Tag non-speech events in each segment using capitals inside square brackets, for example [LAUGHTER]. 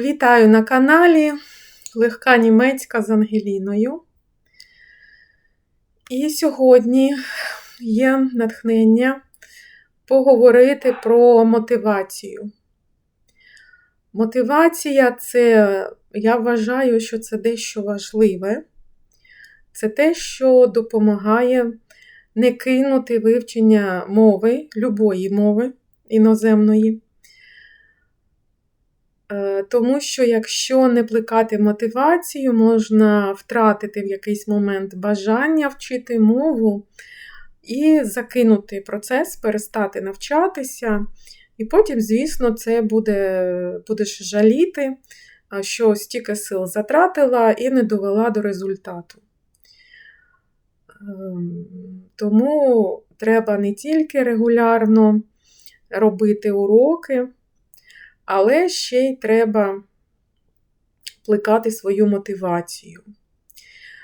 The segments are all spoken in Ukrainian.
Вітаю на каналі Легка Німецька з Ангеліною. І сьогодні є натхнення поговорити про мотивацію. Мотивація це, я вважаю, що це дещо важливе. Це те, що допомагає не кинути вивчення мови, любої мови іноземної. Е, тому що якщо не плекати мотивацію, можна втратити в якийсь момент бажання вчити мову і закинути процес, перестати навчатися. І потім, звісно, це буде, будеш жаліти, що стільки сил затратила і не довела до результату. Ем, тому треба не тільки регулярно робити уроки, але ще й треба плекати свою мотивацію.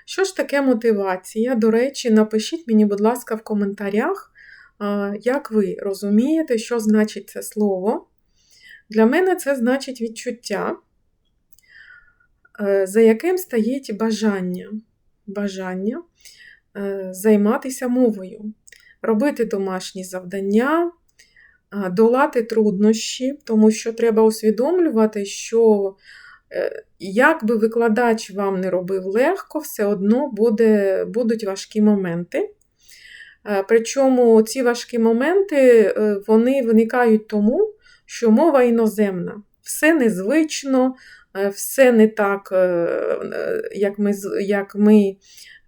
Що ж таке мотивація? До речі, напишіть мені, будь ласка, в коментарях, як ви розумієте, що значить це слово. Для мене це значить відчуття, е, за яким стоїть бажання бажання е, займатися мовою, робити домашні завдання, долати труднощі, тому що треба усвідомлювати, що е, як би викладач вам не робив легко, все одно буде, будуть важкі моменти. Е, причому ці важкі моменти е, вони виникають тому, що мова іноземна. Все незвично, все не так, як ми, як ми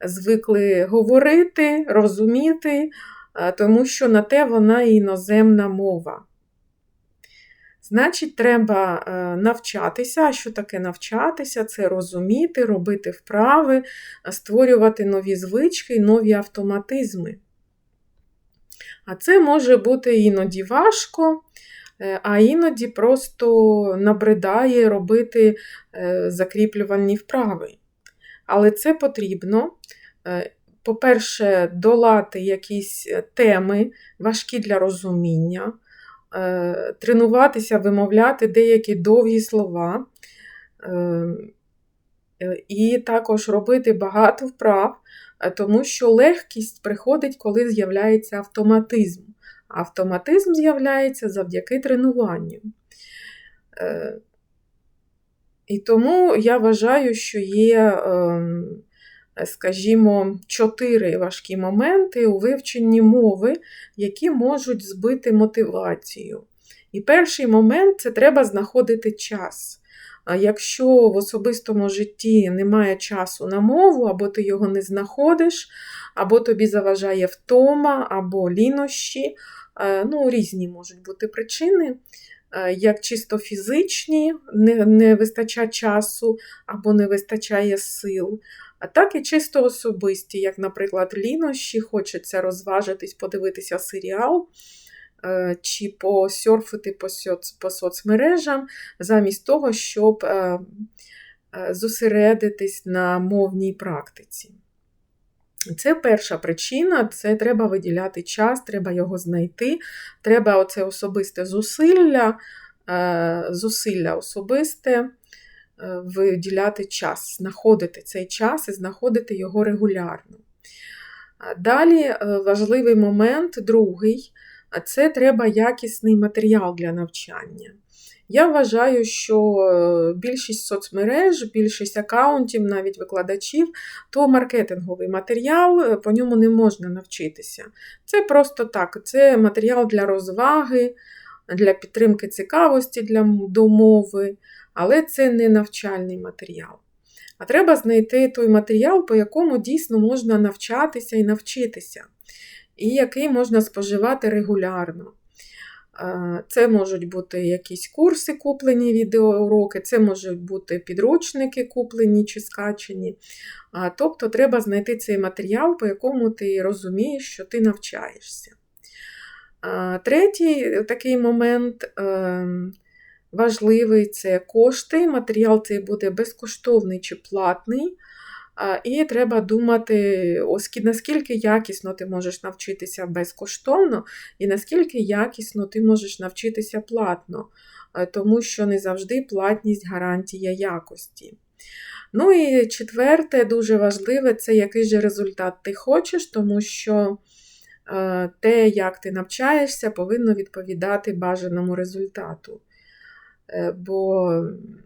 звикли говорити, розуміти тому що на те вона іноземна мова. Значить, треба е, навчатися. Що таке навчатися? Це розуміти, робити вправи, створювати нові звички, нові автоматизми. А це може бути іноді важко, е, а іноді просто набридає робити е, закріплювальні вправи. Але це потрібно по-перше, долати якісь е, теми, важкі для розуміння, е, тренуватися, вимовляти деякі довгі слова, е, і також робити багато вправ, тому що легкість приходить, коли з'являється автоматизм. Автоматизм з'являється завдяки тренуванню. І тому я вважаю, що є ем, скажімо, чотири важкі моменти у вивченні мови, які можуть збити мотивацію. І перший момент це треба знаходити час. Якщо в особистому житті немає часу на мову, або ти його не знаходиш, або тобі заважає втома, або лінощі, е, ну, різні можуть бути причини, як чисто фізичні, не, не вистачає часу або не вистачає сил, а так і чисто особисті, як, наприклад, лінощі, хочеться розважитись, подивитися серіал е, чи посерфити по, соц, по соцмережам, замість того, щоб е, е, зосередитись на мовній практиці. Це перша причина, це треба виділяти час, треба його знайти, треба оце особисте зусилля, зусилля особисте. Е, виділяти час, знаходити цей час і знаходити його регулярно. Далі е, важливий момент, другий це треба якісний матеріал для навчання. Я вважаю, що е, більшість соцмереж, більшість аккаунтів, навіть викладачів, то маркетинговий матеріал, по ньому не можна навчитися. Це просто так, це матеріал для розваги, для підтримки цікавості для домови, але це не навчальний матеріал. А треба знайти той матеріал, по якому дійсно можна навчатися і навчитися, і який можна споживати регулярно. Це можуть бути якісь курси, куплені відеоуроки, це можуть бути підручники, куплені чи скачені. Тобто треба знайти цей матеріал, по якому ти розумієш, що ти навчаєшся. Третій такий момент ем, важливий це кошти. Матеріал цей буде безкоштовний чи платний. І треба думати, оскільки наскільки якісно ти можеш навчитися безкоштовно, і наскільки якісно ти можеш навчитися платно. тому що не завжди платність гарантія якості. Ну і четверте, дуже важливе, це який же результат ти хочеш, тому що те, як ти навчаєшся, повинно відповідати бажаному результату. Е, бо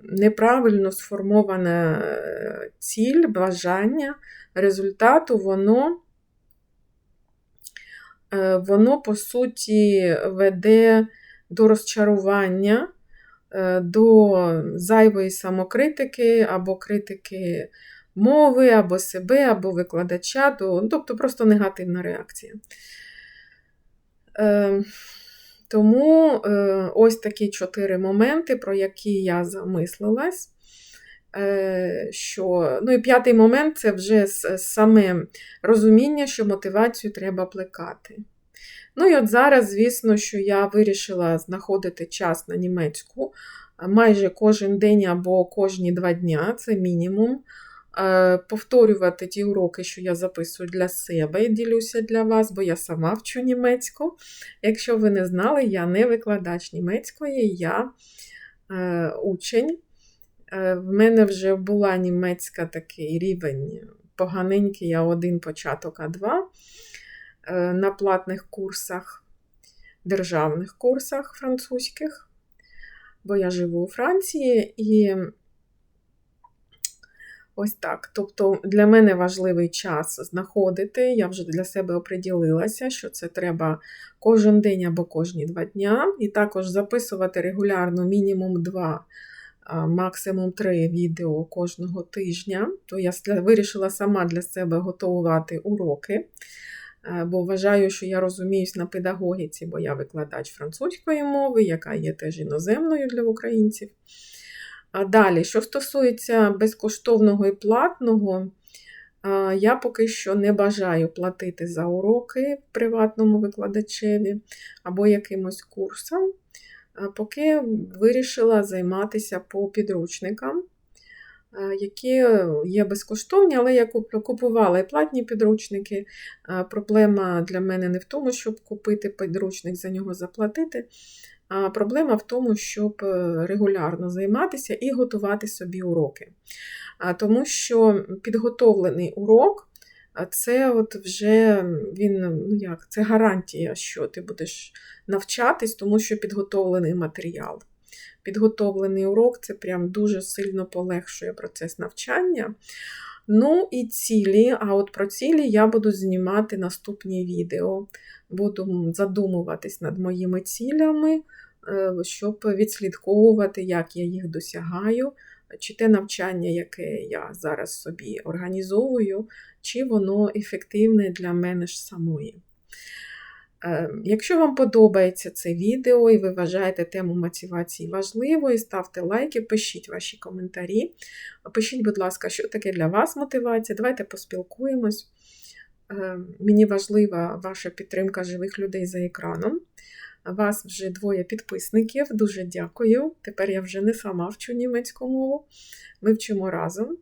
неправильно сформована е, ціль, бажання результату, воно, воно по суті веде до розчарування. Е, до зайвої самокритики або критики мови, або себе, або викладача, до, ну, тобто просто негативна реакція. Е, тому е, ось такі чотири моменти, про які я замислилась. Що, Ну і п'ятий момент це вже саме розуміння, що мотивацію треба плекати. Ну і от зараз, звісно, що я вирішила знаходити час на німецьку майже кожен день або кожні два дня, це мінімум. Е, повторювати ті уроки, що я записую для себе і ділюся для вас, бо я сама вчу німецьку. Якщо ви не знали, я не викладач німецької, я е, учень. Е, в мене вже була німецька такий рівень поганенький, я один початок А2. Е, на платних курсах, державних курсах французьких, бо я живу у Франції і ось так. Тобто для мене важливий час знаходити. Я вже для себе оприділилася, що це треба кожен день або кожні два дня, і також записувати регулярно мінімум два. Максимум три відео кожного тижня, то я вирішила сама для себе готувати уроки. Бо вважаю, що я розуміюсь на педагогіці, бо я викладач французької мови, яка є теж іноземною для українців. А далі, що стосується безкоштовного і платного, я поки що не бажаю платити за уроки приватному викладачеві або якимось курсам, поки вирішила займатися по підручникам. Які є безкоштовні, але я купувала і платні підручники. Проблема для мене не в тому, щоб купити підручник, за нього заплатити. А проблема в тому, щоб регулярно займатися і готувати собі уроки. Тому що підготовлений урок це от вже він, ну як, це гарантія, що ти будеш навчатись, тому що підготовлений матеріал підготовлений урок, це прям дуже сильно полегшує процес навчання. Ну і цілі, а от про цілі я буду знімати наступні відео. Буду задумуватись над моїми цілями, е, щоб відслідковувати, як я їх досягаю, чи те навчання, яке я зараз собі організовую, чи воно ефективне для мене ж самої. Ем, якщо вам подобається це відео і ви вважаєте тему мотивації важливою, ставте лайки, пишіть ваші коментарі. Пишіть, будь ласка, що таке для вас мотивація. Давайте поспілкуємось. Ем, мені важлива ваша підтримка живих людей за екраном. Вас вже двоє підписників, дуже дякую. Тепер я вже не сама вчу німецьку мову. Ми вчимо разом.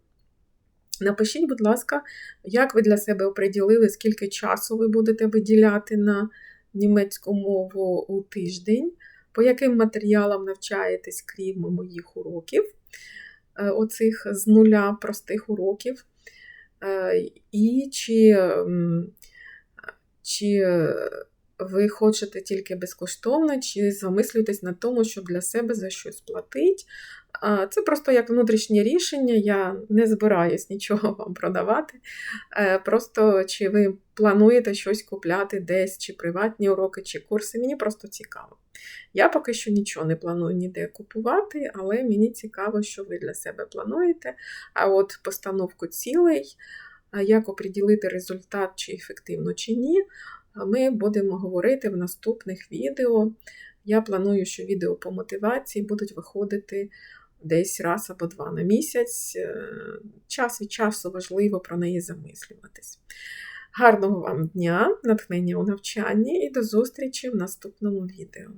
Напишіть, будь ласка, як ви для себе оприділили, скільки часу ви будете виділяти на німецьку мову у тиждень, по яким матеріалам навчаєтесь, крім моїх уроків, е, оцих з нуля простих уроків. Е, і чи, чи ви хочете тільки безкоштовно, чи замислюєтесь на тому, щоб для себе за щось платити, це просто як внутрішнє рішення, я не збираюсь нічого [LAUGHS] вам продавати. Е, просто чи ви плануєте щось купляти десь, чи приватні уроки, чи курси, мені просто цікаво. Я поки що нічого не планую ніде купувати, але мені цікаво, що ви для себе плануєте. А от постановку цілей, як оприділити результат, чи ефективно, чи ні, ми будемо говорити в наступних відео. Я планую, що відео по мотивації будуть виходити десь раз або два на місяць. Е, час від часу важливо про неї замислюватись. Гарного вам дня, натхнення у навчанні і до зустрічі в наступному відео.